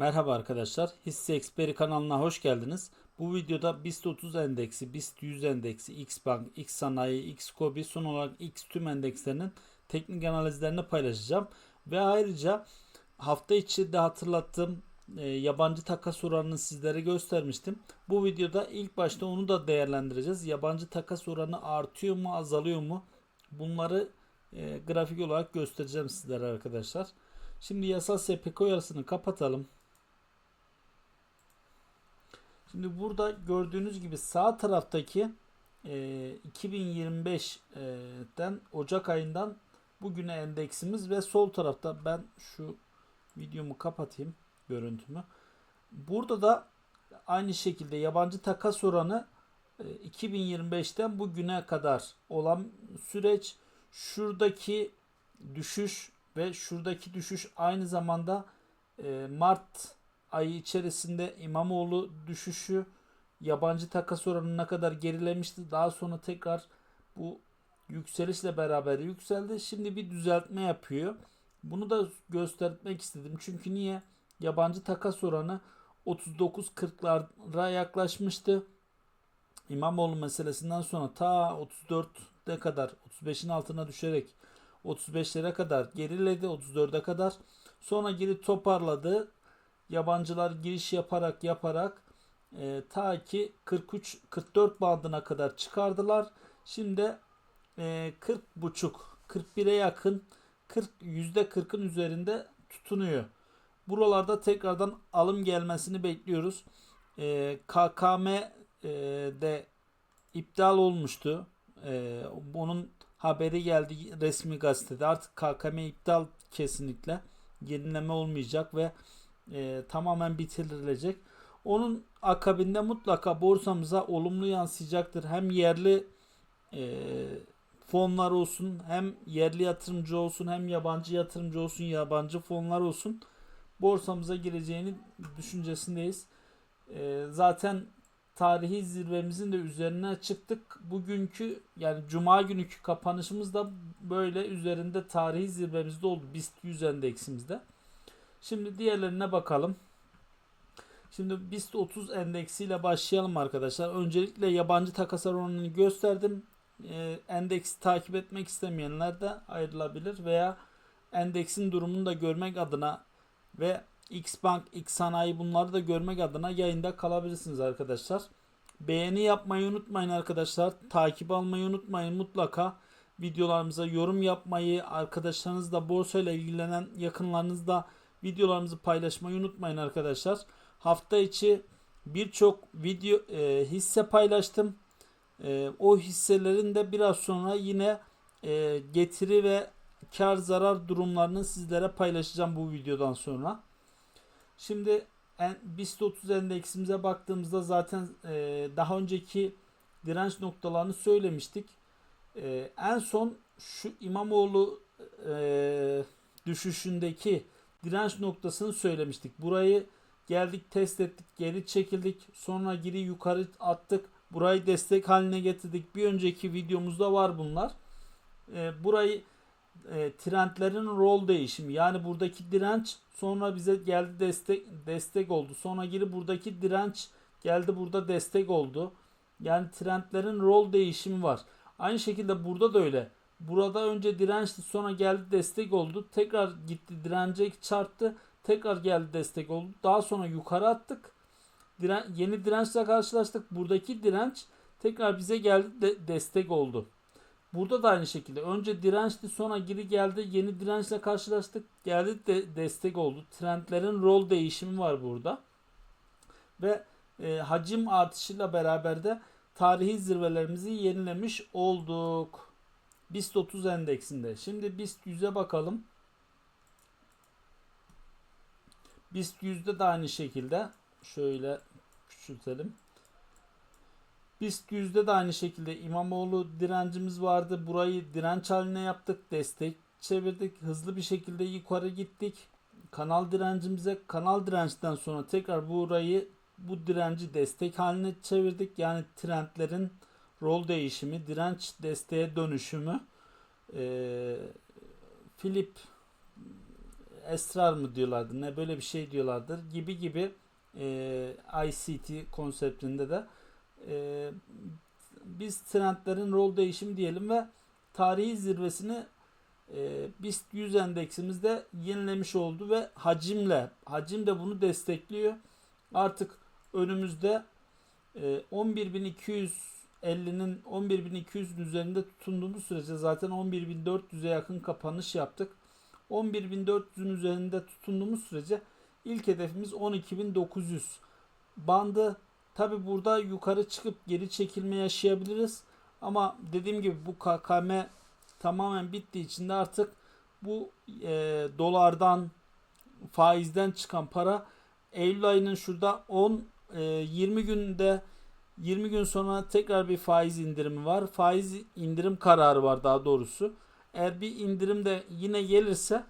Merhaba arkadaşlar. Hisse Experi kanalına hoş geldiniz. Bu videoda BIST 30 endeksi, BIST 100 endeksi, Xbank, X Sanayi, X Kobi son olarak X tüm endekslerinin teknik analizlerini paylaşacağım. Ve ayrıca hafta içi de hatırlattığım e, yabancı takas oranını sizlere göstermiştim. Bu videoda ilk başta onu da değerlendireceğiz. Yabancı takas oranı artıyor mu, azalıyor mu? Bunları e, grafik olarak göstereceğim sizlere arkadaşlar. Şimdi yasal SPK yarısını kapatalım. Şimdi burada gördüğünüz gibi sağ taraftaki e, 2025'ten Ocak ayından bugüne endeksimiz ve sol tarafta ben şu videomu kapatayım görüntümü. Burada da aynı şekilde yabancı takas oranı e, 2025'ten bugüne kadar olan süreç şuradaki düşüş ve şuradaki düşüş aynı zamanda e, Mart ayı içerisinde İmamoğlu düşüşü yabancı takas oranına kadar gerilemişti. Daha sonra tekrar bu yükselişle beraber yükseldi. Şimdi bir düzeltme yapıyor. Bunu da göstermek istedim. Çünkü niye? Yabancı takas oranı 39-40'lara yaklaşmıştı. İmamoğlu meselesinden sonra ta 34'e kadar 35'in altına düşerek 35'lere kadar geriledi 34'e kadar. Sonra geri toparladı. Yabancılar giriş yaparak yaparak e, ta ki 43 44 bandına kadar çıkardılar. Şimdi e, 40 buçuk 41'e yakın 40 yüzde 40'ın üzerinde tutunuyor. Buralarda tekrardan alım gelmesini bekliyoruz. E, KKM e, de iptal olmuştu. E, bunun haberi geldi resmi gazetede. Artık KKM iptal kesinlikle. Yenileme olmayacak ve e, tamamen bitirilecek. Onun akabinde mutlaka borsamıza olumlu yansıyacaktır. Hem yerli e, fonlar olsun, hem yerli yatırımcı olsun, hem yabancı yatırımcı olsun, yabancı fonlar olsun borsamıza gireceğini düşüncesindeyiz. E, zaten tarihi zirvemizin de üzerine çıktık. Bugünkü yani cuma günkü kapanışımız da böyle üzerinde tarihi zirvemizde oldu. BIST 100 endeksimizde. Şimdi diğerlerine bakalım. Şimdi BIST 30 endeksiyle başlayalım arkadaşlar. Öncelikle yabancı takas oranını gösterdim. Ee, endeksi takip etmek istemeyenler de ayrılabilir veya endeksin durumunu da görmek adına ve Xbank, X Sanayi bunları da görmek adına yayında kalabilirsiniz arkadaşlar. Beğeni yapmayı unutmayın arkadaşlar. Takip almayı unutmayın mutlaka. Videolarımıza yorum yapmayı, arkadaşlarınızla borsayla ilgilenen yakınlarınızla videolarımızı paylaşmayı unutmayın arkadaşlar. Hafta içi birçok video e, hisse paylaştım. E, o hisselerin de biraz sonra yine e, getiri ve kar zarar durumlarını sizlere paylaşacağım bu videodan sonra. Şimdi en, BIST 30 endeksimize baktığımızda zaten e, daha önceki direnç noktalarını söylemiştik. E, en son şu İmamoğlu e, düşüşündeki direnç noktasını söylemiştik. Burayı geldik test ettik geri çekildik sonra geri yukarı attık. Burayı destek haline getirdik. Bir önceki videomuzda var bunlar. E, burayı e, trendlerin rol değişimi yani buradaki direnç sonra bize geldi destek destek oldu. Sonra geri buradaki direnç geldi burada destek oldu. Yani trendlerin rol değişimi var. Aynı şekilde burada da öyle. Burada önce dirençti sonra geldi destek oldu. Tekrar gitti dirence çarptı. Tekrar geldi destek oldu. Daha sonra yukarı attık. Diren, yeni dirençle karşılaştık. Buradaki direnç tekrar bize geldi de, destek oldu. Burada da aynı şekilde. Önce dirençti sonra geri geldi. Yeni dirençle karşılaştık. Geldi de destek oldu. Trendlerin rol değişimi var burada. Ve e, hacim artışıyla beraber de tarihi zirvelerimizi yenilemiş olduk. BIST 30 endeksinde. Şimdi BIST 100'e bakalım. BIST 100'de de aynı şekilde şöyle küçültelim. BIST yüzde de aynı şekilde İmamoğlu direncimiz vardı. Burayı direnç haline yaptık. Destek çevirdik. Hızlı bir şekilde yukarı gittik. Kanal direncimize kanal dirençten sonra tekrar burayı bu direnci destek haline çevirdik. Yani trendlerin rol değişimi, direnç desteğe dönüşümü. Ee, Philip esrar mı diyorlardı ne böyle bir şey diyorlardır gibi gibi e, ICT konseptinde de e, biz trendlerin rol değişimi diyelim ve tarihi zirvesini e, BIST 100 endeksimizde yenilemiş oldu ve hacimle hacim de bunu destekliyor. Artık önümüzde e, 11.250'nin 11.200'ün üzerinde tutunduğumuz sürece zaten 11.400'e yakın kapanış yaptık. 11.400'ün üzerinde tutunduğumuz sürece ilk hedefimiz 12.900 bandı. Tabi burada yukarı çıkıp geri çekilme yaşayabiliriz. Ama dediğim gibi bu KKM tamamen bittiği için de artık bu e, dolardan faizden çıkan para Eylül ayının şurada 10 e, 20 günde 20 gün sonra tekrar bir faiz indirimi var. Faiz indirim kararı var daha doğrusu. Eğer bir indirim de yine gelirse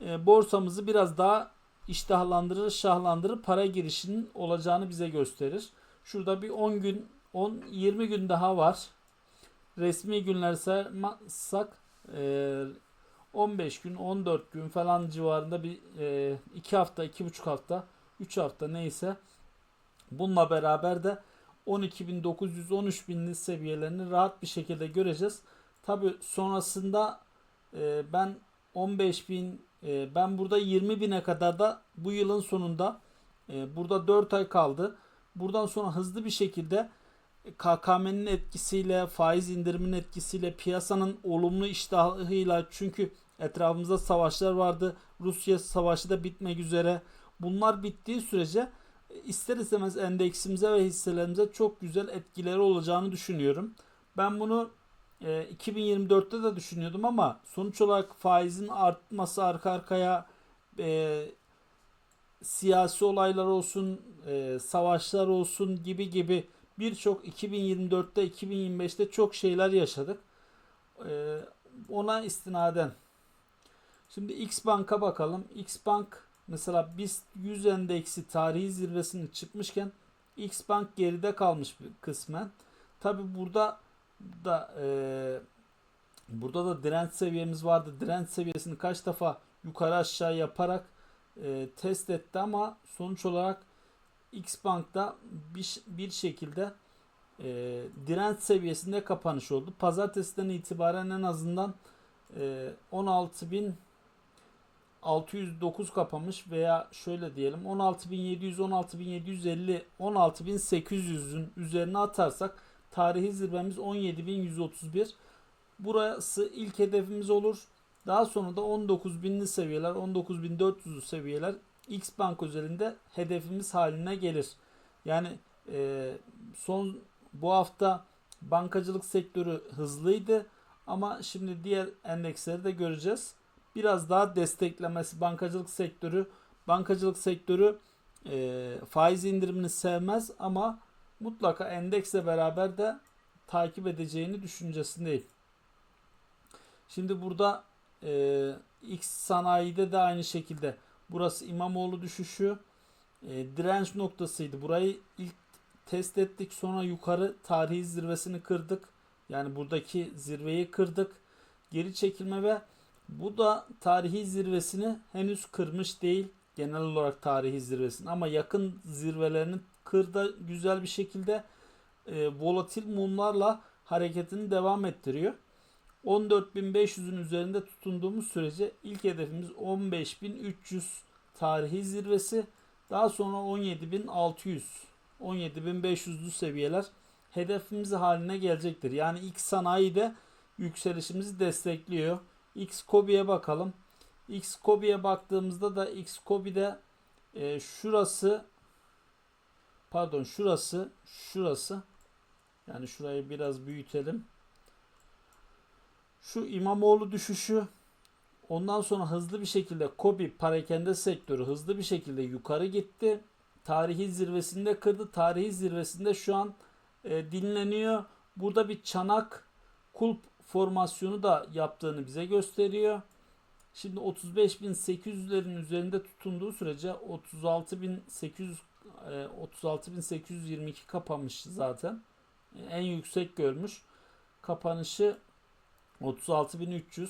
e, borsamızı biraz daha iştahlandırır, şahlandırır, para girişinin olacağını bize gösterir. Şurada bir 10 gün, 10 20 gün daha var. Resmi günler sayarsak e, 15 gün, 14 gün falan civarında bir 2 e, hafta, 2,5 hafta, 3 hafta neyse bununla beraber de 12.900-13.000'li seviyelerini rahat bir şekilde göreceğiz. Tabi sonrasında e, ben 15.000 e, ben burada 20.000'e kadar da bu yılın sonunda e, burada 4 ay kaldı. Buradan sonra hızlı bir şekilde KKM'nin etkisiyle, faiz indiriminin etkisiyle, piyasanın olumlu iştahıyla çünkü etrafımızda savaşlar vardı. Rusya savaşı da bitmek üzere. Bunlar bittiği sürece ister istemez endeksimize ve hisselerimize çok güzel etkileri olacağını düşünüyorum. Ben bunu e, 2024'te de düşünüyordum ama sonuç olarak faizin artması arka arkaya e, siyasi olaylar olsun, e, savaşlar olsun gibi gibi birçok 2024'te 2025'te çok şeyler yaşadık. E, ona istinaden Şimdi X Bank'a bakalım. X Bank mesela BIST 100 endeksi tarihi zirvesini çıkmışken X Bank geride kalmış bir kısmen. Tabi burada da e, burada da direnç seviyemiz vardı. Direnç seviyesini kaç defa yukarı aşağı yaparak e, test etti ama sonuç olarak X Bank'ta bir, bir şekilde e, direnç seviyesinde kapanış oldu. Pazartesiden itibaren en azından e, 16.000 609 kapamış veya şöyle diyelim 16.700 16.750 16.800'ün üzerine atarsak tarihi zirvemiz 17.131 burası ilk hedefimiz olur. Daha sonra da 19.000'li seviyeler 19.400'lü seviyeler X Bank özelinde hedefimiz haline gelir. Yani e, son bu hafta bankacılık sektörü hızlıydı ama şimdi diğer endeksleri de göreceğiz biraz daha desteklemesi bankacılık sektörü bankacılık sektörü e, faiz indirimini sevmez ama mutlaka endeksle beraber de takip edeceğini düşüncesindeyim. Şimdi burada e, X sanayide de aynı şekilde burası İmamoğlu düşüşü e, direnç noktasıydı. Burayı ilk test ettik sonra yukarı tarihi zirvesini kırdık. Yani buradaki zirveyi kırdık. Geri çekilme ve bu da tarihi zirvesini henüz kırmış değil. Genel olarak tarihi zirvesini ama yakın zirvelerini kırda güzel bir şekilde e, volatil mumlarla hareketini devam ettiriyor. 14.500'ün üzerinde tutunduğumuz sürece ilk hedefimiz 15.300 tarihi zirvesi. Daha sonra 17.600 17.500'lü seviyeler hedefimiz haline gelecektir. Yani ilk sanayide yükselişimizi destekliyor. Xkobi'ye bakalım. Xkobi'ye baktığımızda da Xkobi'de e, şurası pardon şurası şurası yani şurayı biraz büyütelim. Şu İmamoğlu düşüşü ondan sonra hızlı bir şekilde Kobi parakende sektörü hızlı bir şekilde yukarı gitti. Tarihi zirvesinde kırdı. Tarihi zirvesinde şu an e, dinleniyor. Burada bir çanak kulp formasyonu da yaptığını bize gösteriyor. Şimdi 35.800'lerin üzerinde tutunduğu sürece 36.800 36.822 e, kapanmış zaten. En yüksek görmüş. Kapanışı 36.300.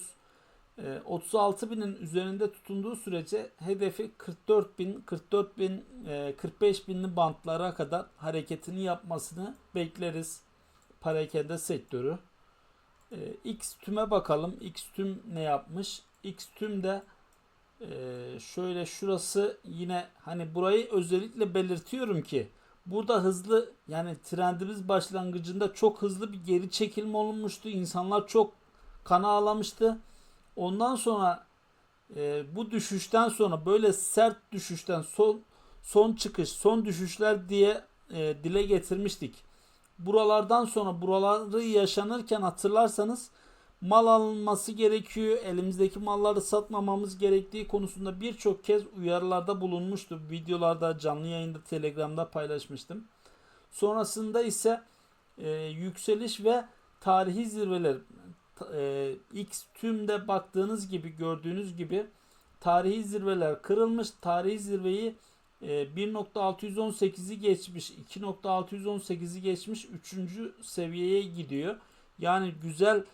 E, 36 binin üzerinde tutunduğu sürece hedefi 44 bin, 44 bin, e, 45 binli bantlara kadar hareketini yapmasını bekleriz. Parakende sektörü. E, X tüme bakalım. X tüm ne yapmış? X tüm de e, şöyle şurası yine hani burayı özellikle belirtiyorum ki burada hızlı yani trendimiz başlangıcında çok hızlı bir geri çekilme olmuştu. İnsanlar çok kana ağlamıştı. Ondan sonra e, bu düşüşten sonra böyle sert düşüşten son son çıkış, son düşüşler diye e, dile getirmiştik. Buralardan sonra buraları yaşanırken hatırlarsanız mal alınması gerekiyor. Elimizdeki malları satmamamız gerektiği konusunda birçok kez uyarılarda bulunmuştu. Videolarda, canlı yayında, Telegram'da paylaşmıştım. Sonrasında ise e, yükseliş ve tarihi zirveler e, X tümde baktığınız gibi gördüğünüz gibi tarihi zirveler kırılmış. Tarihi zirveyi 1.618'i geçmiş, 2.618'i geçmiş 3. seviyeye gidiyor. Yani güzel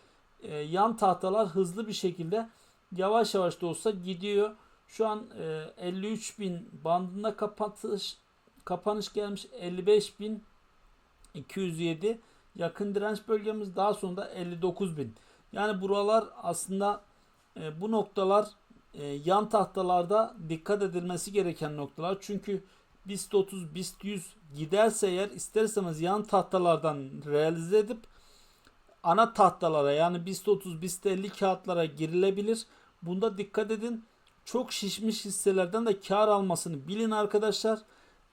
e, yan tahtalar hızlı bir şekilde yavaş yavaş da olsa gidiyor. Şu an e, 53.000 bandında kapatış kapanış gelmiş 55.207 yakın direnç bölgemiz daha sonra da 59.000. Yani buralar aslında e, bu noktalar e, yan tahtalarda dikkat edilmesi gereken noktalar. Çünkü BIST 30, BIST 100 giderse eğer isterseniz yan tahtalardan realize edip ana tahtalara yani BIST 30, BIST 50 kağıtlara girilebilir. Bunda dikkat edin. Çok şişmiş hisselerden de kar almasını bilin arkadaşlar.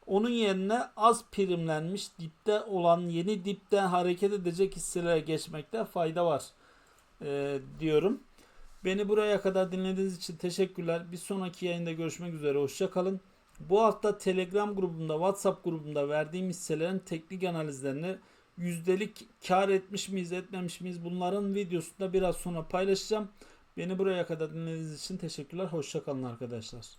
Onun yerine az primlenmiş dipte olan yeni dipte hareket edecek hisselere geçmekte fayda var e, diyorum. Beni buraya kadar dinlediğiniz için teşekkürler. Bir sonraki yayında görüşmek üzere. Hoşçakalın. Bu hafta Telegram grubumda, WhatsApp grubumda verdiğim hisselerin teknik analizlerini yüzdelik kar etmiş miyiz, etmemiş miyiz bunların videosunu da biraz sonra paylaşacağım. Beni buraya kadar dinlediğiniz için teşekkürler. Hoşçakalın arkadaşlar.